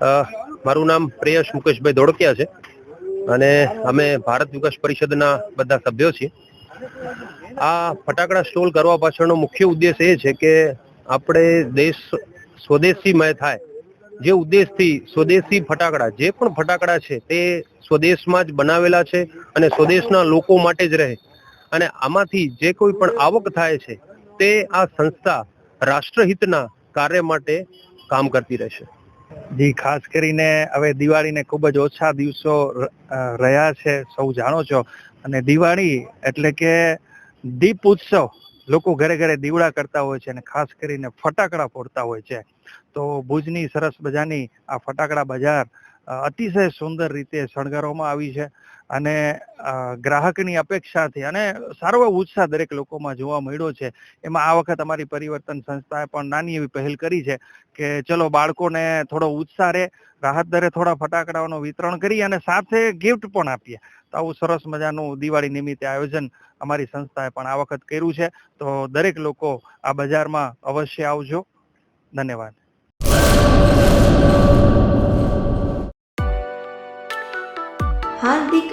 મારું નામ પ્રેયશ મુકેશભાઈ ધોળકિયા છે. અને અમે ભારત વિકાસ પરિષદના બધા સભ્યો છીએ. આ ફટાકડા સ્ટોલ કરવા પાછળનો મુખ્ય ઉદ્દેશ એ છે કે આપણે દેશ સ્વદેશીમય થાય. જે ઉદ્દેશથી સ્વદેશી ફટાકડા, જે પણ ફટાકડા છે તે સ્વદેશમાં જ બનાવેલા છે અને સ્વદેશના લોકો માટે જ રહે. અને આમાંથી જે કોઈ પણ આવક થાય છે તે આ સંસ્થા રાષ્ટ્રહિતના કાર્ય માટે કામ કરતી રહેશે. જી, ખાસ કરીને હવે દિવાળીને ખૂબ જ ઓછા દિવસો રહ્યા છે, સૌ જાણો છો. અને દિવાળી એટલે કે દીપ ઉત્સવ લોકો ઘરે ઘરે દીવડા કરતા હોય છે અને ખાસ કરીને ફટાકડા ફોડતા હોય છે. તો ભુજની સરસ મજાની આ ફટાકડા બજાર અતિશય સુંદર રીતે શણગારવામાં આવી છે અને ગ્રાહકની અપેક્ષાથી અને સારો ઉત્સાહ દરેક લોકોમાં જોવા મળ્યો છે. એમાં આ વખત અમારી પરિવર્તન સંસ્થાએ પણ નાની એવી પહેલ કરી છે કે ચલો બાળકોને થોડો ઉત્સાહ રહે, રાહત દરે થોડા ફટાકડાઓનું વિતરણ કરી અને સાથે ગિફ્ટ પણ આપીએ. તો આવું સરસ મજાનું દિવાળી નિમિત્તે આયોજન અમારી સંસ્થાએ પણ આ વખત કર્યું છે. તો દરેક લોકો આ બજારમાં અવશ્ય આવજો. ધન્યવાદ.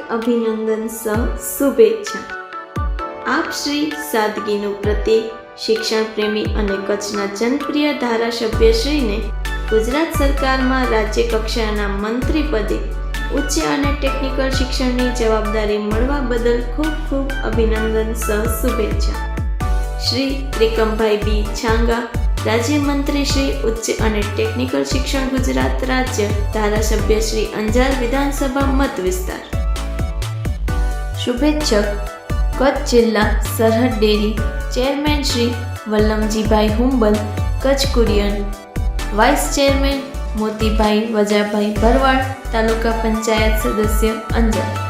અભિનંદન સહ શુભેચ્છા. આપ શ્રી સાદગીનું પ્રતીક શિક્ષણ પ્રેમી અને કચ્છના જનપ્રિય ધારાસભ્યશ્રીને ગુજરાત સરકારમાં રાજ્ય કક્ષાના મંત્રી પદે ઉચ્ચ અને ટેકનિકલ શિક્ષણની જવાબદારી મળવા બદલ ખૂબ ખૂબ અભિનંદન સહ શુભેચ્છા. શ્રી ત્રિકમભાઈ બી છાંગા રાજ્યમંત્રી શ્રી, ઉચ્ચ અને ટેકનિકલ શિક્ષણ ગુજરાત રાજ્ય ધારાસભ્ય શ્રી અંજાર વિધાનસભા મત વિસ્તાર. શુભેચ્છક કચ્છ જિલ્લા Sarhad dairy chairman Shri Vallamjibhai Humbal, Kutch Kurien vice chairman Motibhai Vajabhai Bharwad taluka panchayat સદસ્ય અંજાર.